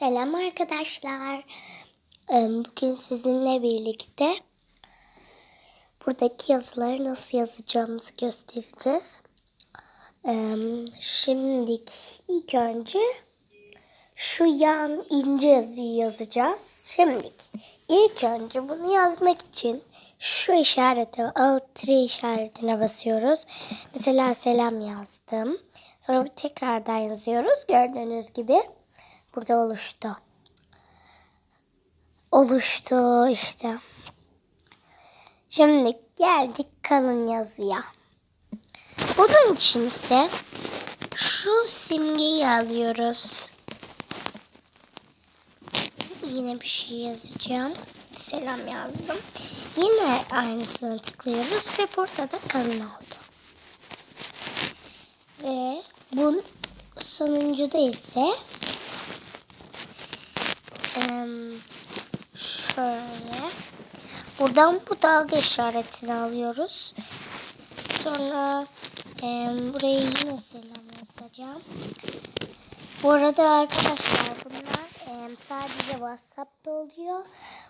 Selam arkadaşlar. Bugün sizinle birlikte buradaki yazıları nasıl yazacağımızı göstereceğiz. Ee, Şimdi ilk önce şu yan ince yazıyı yazacağız. Şimdi ilk önce bunu yazmak için şu işarete, alt tire işaretine basıyoruz. Mesela selam yazdım. Sonra tekrardan yazıyoruz. Gördüğünüz gibi burada oluştu. Oluştu işte. Şimdi geldik kalın yazıya. Bunun için ise şu simgeyi alıyoruz. Yine bir şey yazacağım. Selam yazdım. Yine aynısını tıklıyoruz ve burada da kalın oldu. Ve bu sonuncuda ise şöyle buradan bu dalga işaretini alıyoruz. Sonra em, buraya yine selam yazacağım. Bu arada arkadaşlar bunlar em, sadece WhatsApp'ta oluyor.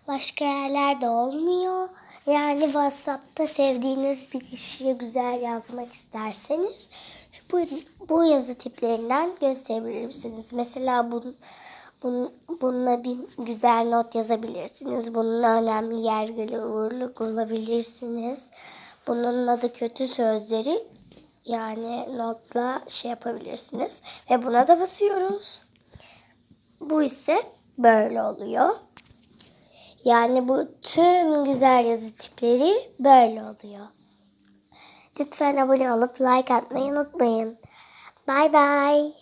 Başka yerlerde olmuyor. Yani WhatsApp'ta sevdiğiniz bir kişiye güzel yazmak isterseniz bu, bu yazı tiplerinden gösterebilirsiniz. Mesela bu, bun, bununla bir güzel not yazabilirsiniz. Bununla önemli yerleri uğurluk olabilirsiniz. Bununla da kötü sözleri yani notla şey yapabilirsiniz. Ve buna da basıyoruz. Bu ise böyle oluyor. Yani bu tüm güzel yazı tipleri böyle oluyor. Lütfen abone olup like atmayı unutmayın. Bay bay.